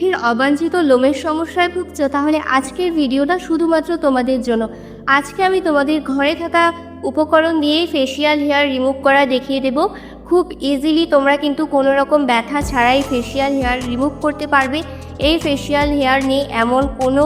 মুখের অবাঞ্ছিত লোমের সমস্যায় ভুগছো, তাহলে আজকের ভিডিওটা শুধুমাত্র তোমাদের জন্য। আজকে আমি তোমাদের ঘরে থাকা উপকরণ দিয়েই ফেসিয়াল হেয়ার রিমুভ করা দেখিয়ে দেব। খুব ইজিলি তোমরা কিন্তু কোনো রকম ব্যথা ছাড়াই ফেসিয়াল হেয়ার রিমুভ করতে পারবে। এই ফেসিয়াল হেয়ার নিয়ে এমন কোনো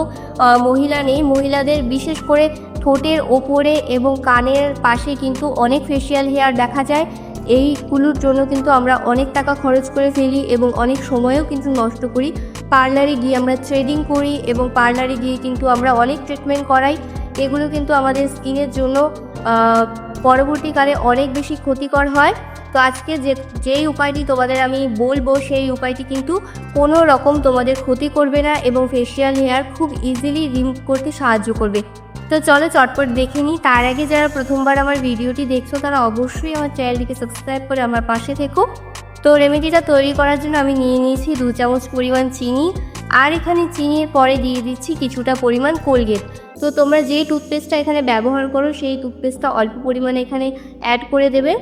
মহিলা নেই। মহিলাদের বিশেষ করে ঠোঁটের ওপরে এবং কানের পাশে কিন্তু অনেক ফেসিয়াল হেয়ার দেখা যায়। এইগুলোর জন্য কিন্তু আমরা অনেক টাকা খরচ করে ফেলি এবং অনেক সময়ও কিন্তু নষ্ট করি। পার্লারে গিয়ে আমরা থ্রেডিং করি এবং পার্লারে গিয়ে কিন্তু আমরা অনেক ট্রিটমেন্ট করাই। এগুলো কিন্তু আমাদের স্কিনের জন্য পরবর্তীকালে অনেক বেশি ক্ষতিকর হয়। তো আজকে যে, যেই উপায়টি তোমাদের আমি বলব, সেই উপায়টি কিন্তু কোনো রকম তোমাদের ক্ষতি করবে না এবং ফেসিয়াল হেয়ার খুব ইজিলি রিমুভ করতে সাহায্য করবে। তো চলো চটপট দেখে নিই। তার আগে যারা প্রথমবার আমার ভিডিওটি দেখছ, তারা অবশ্যই আমার চ্যানেলটিকে সাবস্ক্রাইব করে আমার পাশে থেকো। তো রেমেডিটা তৈরি করার জন্য আমি নিয়ে নিয়েছি দু চামচ পরিমাণ চিনি। আর এখানে চিনির পরে দিয়ে দিচ্ছি কিছুটা পরিমাণ কোলগেট। তো তোমরা যে টুথপেস্টটা এখানে ব্যবহার করো, সেই টুথপেস্টটা অল্প পরিমাণে এখানে অ্যাড করে দেবে।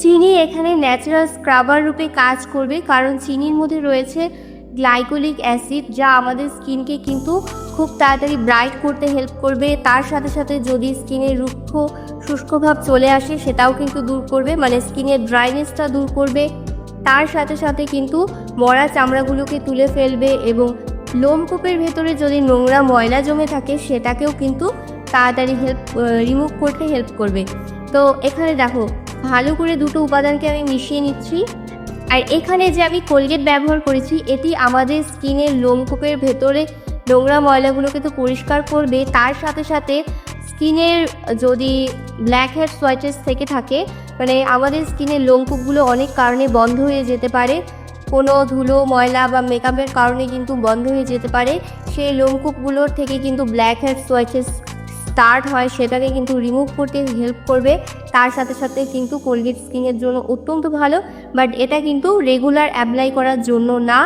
চিনি এখানে ন্যাচারাল স্ক্রাবার রূপে কাজ করবে, কারণ চিনির মধ্যে রয়েছে গ্লাইকোলিক অ্যাসিড যা আমাদের স্কিনকে কিন্তু খুব তাড়াতাড়ি ব্রাইট করতে হেল্প করবে। তার সাথে সাথে যদি স্কিনের রুক্ষ শুষ্কভাব চলে আসে, সেটাও কিন্তু দূর করবে। মানে স্কিনের ড্রাইনেসটা দূর করবে। তার সাথে সাথে কিন্তু মরা চামড়াগুলোকে তুলে ফেলবে এবং লোমকূপের ভেতরে যদি নোংরা ময়লা জমে থাকে, সেটাকেও কিন্তু তাড়াতাড়ি হেল্প রিমুভ করতে হেল্প করবে। তো এখানে দেখো, ভালো করে দুটো উপাদানকে আমি মিশিয়ে নিচ্ছি। আর এখানে যে আমি কোলগেট ব্যবহার করেছি, এটি আমাদের স্কিনের লোমকূপের ভেতরে নোংরা ময়লাগুলোকে তো পরিষ্কার করবে। তার সাথে সাথে স্কিনের যদি ব্ল্যাক হেড সোয়াইটেস থেকে থাকে মানে আমাদের স্কিনের লোমকূপগুলো অনেক কারণে বন্ধ হয়ে যেতে পারে। কোনো ধুলো, ময়লা বা মেকআপের কারণে কিন্তু বন্ধ হয়ে যেতে পারে। সেই লোমকূপগুলোর থেকে কিন্তু ব্ল্যাক হেড সোয়াইটেস স্টার্ট হয়, সেটাকে কিন্তু রিমুভ করতে হেল্প করবে। তার সাথে সাথে কিন্তু কোলগেট স্কিনের জন্য অত্যন্ত ভালো বাট এটা কিন্তু রেগুলার অ্যাপ্লাই করার জন্য না।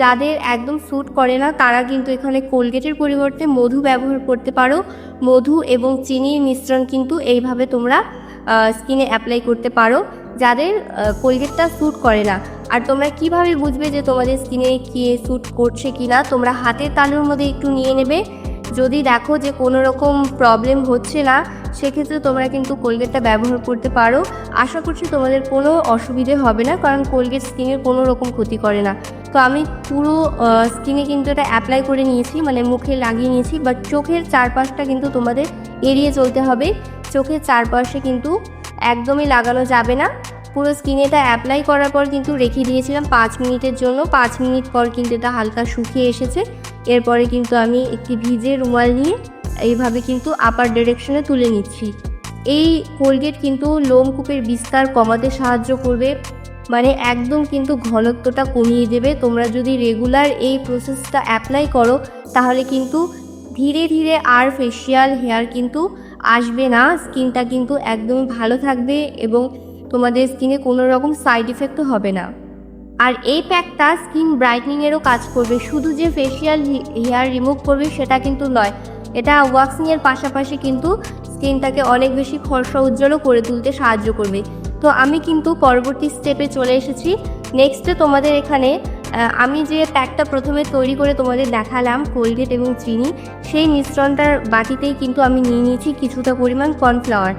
যাদের একদম স্যুট করে না, তারা কিন্তু এখানে কোলগেটের পরিবর্তে মধু ব্যবহার করতে পারো। মধু এবং চিনির মিশ্রণ কিন্তু এইভাবে তোমরা স্কিনে অ্যাপ্লাই করতে পারো। যাদের কোলগেটটা স্যুট করে না, আর তোমরা কীভাবে বুঝবে যে তোমাদের স্কিনে কি স্যুট করছে কি না তোমরা হাতের তালুর মধ্যে একটু নিয়ে নেবে। যদি দেখো যে কোনো রকম প্রবলেম হচ্ছে না, সেক্ষেত্রে তোমরা কিন্তু কোলগেটটা ব্যবহার করতে পারো। আশা করছি তোমাদের কোনো অসুবিধে হবে না, কারণ কোলগেট স্কিনের কোনো রকম ক্ষতি করে না। তো আমি পুরো স্কিনে কিন্তু এটা অ্যাপ্লাই করে নিয়েছি মানে মুখে লাগিয়ে নিয়েছি বাট চোখের চারপাশটা কিন্তু তোমাদের এড়িয়ে চলতে হবে। চোখের চারপাশে কিন্তু একদমই লাগানো যাবে না। পুরো স্কিনে এটা অ্যাপ্লাই করার পর কিন্তু রেখে দিয়েছিলাম পাঁচ মিনিটের জন্য। পাঁচ মিনিট পর কিন্তু এটা হালকা শুকিয়ে এসেছে। এরপরে কিন্তু আমি একটি ভিজে রুমাল নিয়ে এইভাবে কিন্তু আপার ডিরেকশনে তুলে নিচ্ছি। এই কোলগেট কিন্তু লোমকূপের বিস্তার কমাতে সাহায্য করবে। মানে একদম কিন্তু ঘনত্বটা কমিয়ে দেবে। তোমরা যদি রেগুলার এই প্রসেসটা অ্যাপ্লাই করো, তাহলে কিন্তু ধীরে ধীরে আর ফেসিয়াল হেয়ার কিন্তু আসবে না। স্কিনটা কিন্তু একদমই ভালো থাকবে এবং তোমাদের স্কিনে কোনো রকম সাইড ইফেক্টও হবে না। আর এই প্যাকটা স্কিন ব্রাইটনিংয়েরও কাজ করবে। শুধু যে ফেসিয়াল হেয়ার রিমুভ করবে সেটা কিন্তু নয়, এটা ওয়াক্সিংয়ের পাশাপাশি কিন্তু স্কিনটাকে অনেক বেশি খরসা উজ্জ্বলও করে তুলতে সাহায্য করবে। তো আমি কিন্তু পরবর্তী স্টেপে চলে এসেছি। নেক্সটে তোমাদের এখানে আমি যে প্যাকটা প্রথমে তৈরি করে তোমাদের দেখালাম কোলগেট এবং চিনি, সেই মিশ্রণটার বাটিতেই কিন্তু আমি নিয়ে নিয়েছি কিছুটা পরিমাণ কর্নফ্লাওয়ার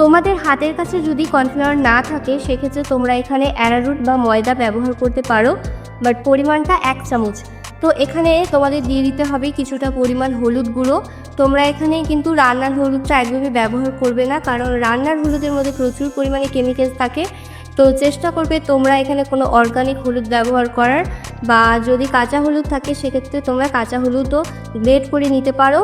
তোমাদের হাতের কাছে যদি কর্নফ্লাওয়ার না থাকে, সেক্ষেত্রে তোমরা এখানে অ্যারারুট বা ময়দা ব্যবহার করতে পারো বাট পরিমাণটা এক চামচ। তো এখানে তোমাদের দিয়ে দিতে হবে কিছুটা পরিমাণ হলুদ গুঁড়ো। তোমরা এখানে কিন্তু রান্নার হলুদটা একদমই ব্যবহার করবে না, কারণ রান্নার হলুদের মধ্যে প্রচুর পরিমাণে কেমিক্যালস থাকে। তো চেষ্টা করবে তোমরা এখানে কোনো অর্গানিক হলুদ ব্যবহার করার বা যদি কাঁচা হলুদ থাকে, সেক্ষেত্রে তোমরা কাঁচা হলুদও গ্রেড করে নিতে পারো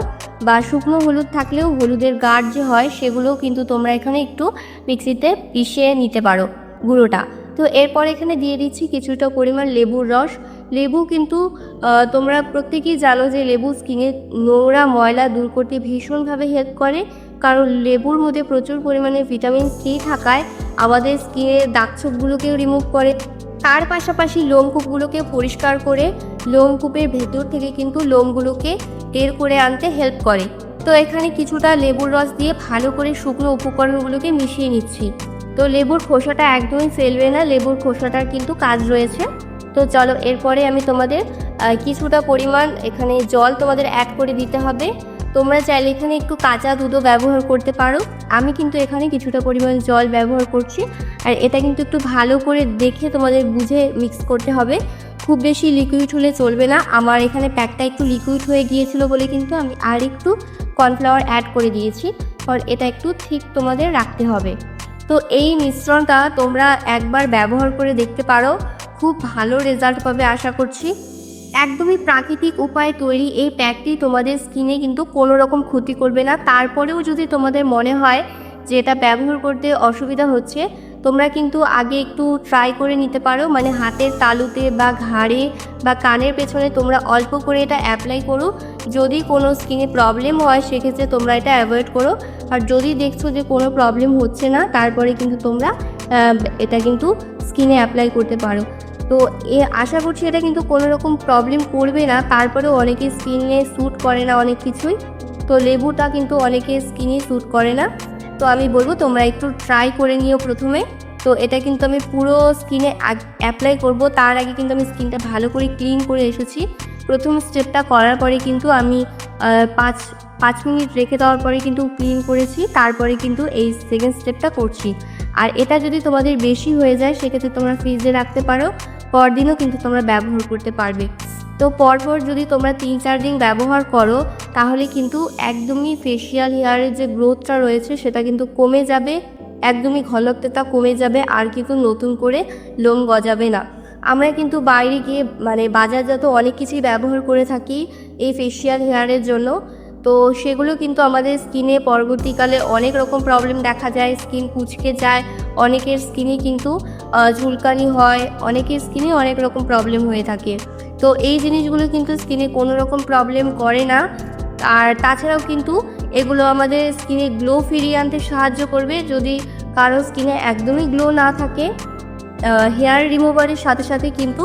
বা শুকনো হলুদ থাকলেও হলুদের গাঢ় যে হয়, সেগুলোও কিন্তু তোমরা এখানে একটু মিক্সিতে পিষে নিতে পারো গুঁড়োটা। তো এরপর এখানে দিয়ে দিচ্ছি কিছুটা পরিমাণ লেবুর রস। লেবু কিন্তু তোমরা প্রত্যেকেই জানো যে লেবু স্কিনে নোংরা ময়লা দূর করতে ভীষণভাবে হেল্প করে। কারণ লেবুর মধ্যে প্রচুর পরিমাণে ভিটামিন সি থাকায় আমাদের স্কিনের দাগছোপগুলোকেও রিমুভ করে। তার পাশাপাশি লোমকূপগুলোকে পরিষ্কার করে লোমকূপের ভেতর থেকে কিন্তু লোমগুলোকে বের করে আনতে হেল্প করে। তো এখানে কিছুটা লেবুর রস দিয়ে ভালো করে শুকনো উপকরণগুলোকে মিশিয়ে নিচ্ছি। তো লেবুর খোসাটা একদমই ফেলবে না, লেবুর খোসাটার কিন্তু কাজ রয়েছে। তো চলো এরপরে আমি তোমাদের কিছুটা পরিমাণ এখানে জল তোমাদের অ্যাড করে দিতে হবে। তোমরা চাইলে এখানে একটু কাঁচা দুধও ব্যবহার করতে পারো। আমি কিন্তু এখানে কিছুটা পরিমাণ জল ব্যবহার করছি। আর এটা কিন্তু একটু ভালো করে দেখে তোমাদের বুঝে মিক্স করতে হবে। খুব বেশি লিকুইড হলে চলবে না। আমার এখানে প্যাকটা একটু লিকুইড হয়ে গিয়েছিল বলে কিন্তু আমি আর একটু কর্নফ্লাওয়ার অ্যাড করে দিয়েছি। কারণ এটা একটু ঠিক তোমাদের রাখতে হবে। তো এই মিশ্রণটা তোমরা একবার ব্যবহার করে দেখতে পারো। খুব ভালো রেজাল্ট পাবে আশা করছি। একদমই প্রাকৃতিক উপায়ে তৈরি এই প্যাকটি তোমাদের স্কিনে কিন্তু কোনো রকম ক্ষতি করবে না। তারপরেও যদি তোমাদের মনে হয় যে এটা ব্যবহার করতে অসুবিধা হচ্ছে, তোমরা কিন্তু আগে একটু ট্রাই করে নিতে পারো। মানে হাতের তালুতে বা ঘাড়ে বা কানের পেছনে তোমরা অল্প করে এটা অ্যাপ্লাই করো। যদি কোনো স্কিনে প্রবলেম হয়, সেক্ষেত্রে তোমরা এটা অ্যাভয়েড করো। আর যদি দেখছ যে কোনো প্রবলেম হচ্ছে না, তারপরে কিন্তু তোমরা এটা কিন্তু স্কিনে অ্যাপ্লাই করতে পারো। তো এ আশা করছি এটা কিন্তু কোনো রকম প্রবলেম করবে না। তারপরেও অনেকে স্কিনে স্যুট করে না অনেক কিছুই। তো লেবুটা কিন্তু অনেকে স্কিনে স্যুট করে না। তো আমি বলব তোমরা একটু ট্রাই করে নিও প্রথমে। তো এটা কিন্তু আমি পুরো স্কিনে অ্যাপ্লাই করব। তার আগে কিন্তু আমি স্কিনটা ভালো করে ক্লিন করে এসেছি। প্রথম স্টেপটা করার পরে কিন্তু আমি পাঁচ পাঁচ মিনিট রেখে দেওয়ার পরে কিন্তু ক্লিন করেছি। তারপরে কিন্তু এই সেকেন্ড স্টেপটা করছি। আর এটা যদি তোমাদের বেশি হয়ে যায়, সেক্ষেত্রে তোমরা ফ্রিজে রাখতে পারো। পরদিনও কিন্তু তোমরা ব্যবহার করতে পারবে। তো পরপর যদি তোমরা তিন চার দিন ব্যবহার করো, তাহলে কিন্তু একদমই ফেসিয়াল হেয়ারের যে গ্রোথটা রয়েছে, সেটা কিন্তু কমে যাবে, একদমই ঘনত্বটা কমে যাবে, আর কিন্তু নতুন করে লোম গজাবে না। আমরা কিন্তু বাইরে গিয়ে মানে বাজারজাত অনেক কিছুই ব্যবহার করে থাকি এই ফেসিয়াল হেয়ারের জন্য। তো সেগুলো কিন্তু আমাদের স্কিনে পরবর্তীকালে অনেক রকম প্রবলেম দেখা যায়, স্কিন কুচকে যায়, অনেকের স্কিনে কিন্তু ঝুলকানি হয়, অনেকের স্কিনে অনেক রকম প্রবলেম হয়ে থাকে। তো এই জিনিসগুলো কিন্তু স্কিনে কোনো রকম প্রবলেম করে না। আর তাছাড়াও কিন্তু এগুলো আমাদের স্কিনে গ্লো ফিরিয়ে আনতে সাহায্য করবে। যদি কারও স্কিনে একদমই গ্লো না থাকে হেয়ার রিমুভারের সাথে সাথে কিন্তু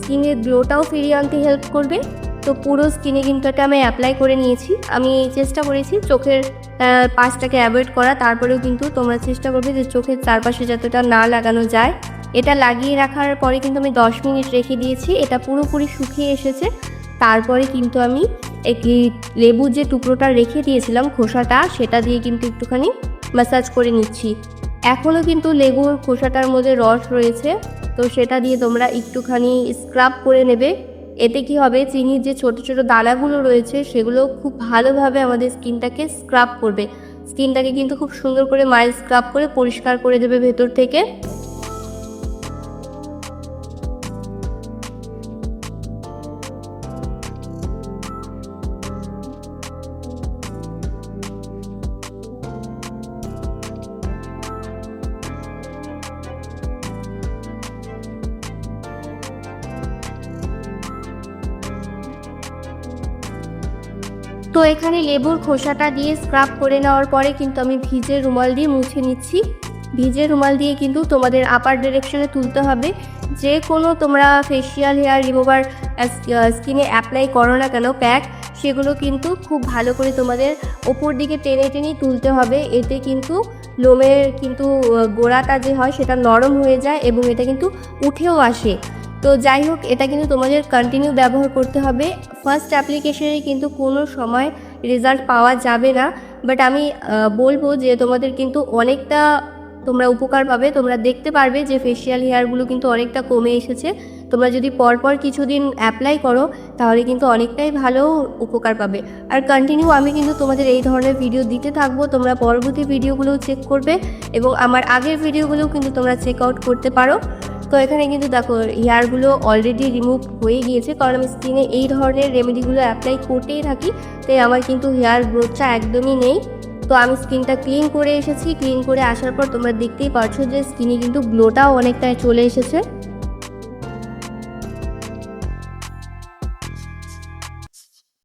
স্কিনের গ্লোটাও ফিরিয়ে আনতে হেল্প করবে। তো পুরো স্কিনে কিন্তু এটা আমি অ্যাপ্লাই করে নিয়েছি। আমি চেষ্টা করেছি চোখের আহ, পাশটাকে অ্যাভয়েড করা তারপরেও কিন্তু তোমরা চেষ্টা করবে যে চোখের চারপাশে যতটা না লাগানো যায়। এটা লাগিয়ে রাখার পরে কিন্তু আমি দশ মিনিট রেখে দিয়েছি এটা পুরোপুরি শুকিয়ে এসেছে। তারপরে কিন্তু আমি একটি লেবুর যে টুকরোটা রেখে দিয়েছিলাম খোসাটা সেটা দিয়ে কিন্তু একটুখানি ম্যাসাজ করে নিচ্ছি। এখনও কিন্তু লেবুর খোসাটার মধ্যে রস রয়েছে তো সেটা দিয়ে তোমরা একটুখানি স্ক্রাব করে নেবে। এতে কি হবে? চিনির যে ছোট ছোট দানাগুলো রয়েছে, সেগুলো খুব ভালোভাবে আমাদের স্কিনটাকে স্ক্রাব করবে। স্কিনটাকে কিন্তু খুব সুন্দর করে মাইল স্ক্রাব করে পরিষ্কার করে দেবে ভেতর থেকে। তো এখানে লেবুর খোসাটা দিয়ে স্ক্রাব করে নেওয়ার পরে কিন্তু আমি ভিজে রুমাল দিয়ে মুছে নিচ্ছি। ভিজে রুমাল দিয়ে কিন্তু তোমাদের আপার ডিরেকশনে তুলতে হবে। যে কোনো তোমরা ফেসিয়াল হেয়ার রিমুভার স্কিনে অ্যাপ্লাই করো না কেন প্যাক সেগুলো কিন্তু খুব ভালো করে তোমাদের ওপর দিকে টেনে টেনে তুলতে হবে। এতে কিন্তু লোমের কিন্তু গোড়াটা যে হয় সেটা নরম হয়ে যায় এবং এটা কিন্তু উঠেও আসে। তো যাই হোক, এটা কিন্তু তোমাদের কন্টিনিউ ব্যবহার করতে হবে। ফার্স্ট অ্যাপ্লিকেশনে কিন্তু কোনো সময় রেজাল্ট পাওয়া যাবে না। বাট আমি বলব যে তোমাদের কিন্তু অনেকটা তোমরা উপকার পাবে। তোমরা দেখতে পারবে যে ফেসিয়াল হেয়ারগুলো কিন্তু অনেকটা কমে এসেছে। তোমরা যদি পরপর কিছুদিন অ্যাপ্লাই করো, তাহলে কিন্তু অনেকটাই ভালো উপকার পাবে। আর কন্টিনিউ আমি কিন্তু তোমাদের এই ধরনের ভিডিও দিতে থাকব। তোমরা পরবর্তী ভিডিওগুলোও চেক করবে এবং আমার আগের ভিডিওগুলোও কিন্তু তোমরা চেক আউট করতে পারো। তো এখানে কিন্তু দেখো হেয়ারগুলো অলরেডি রিমুভ হয়ে গিয়েছে। কারণ আমি স্কিনে এই ধরনের রেমেডিগুলো অ্যাপ্লাই করতেই থাকি, তাই আমার কিন্তু হেয়ার গ্রোথটা একদমই নেই। তো আমি স্কিনটা ক্লিন করে এসেছি। ক্লিন করে আসার পর তোমরা দেখতেই পারছ যে স্কিনে কিন্তু গ্লোটাও অনেকটাই চলে এসেছে।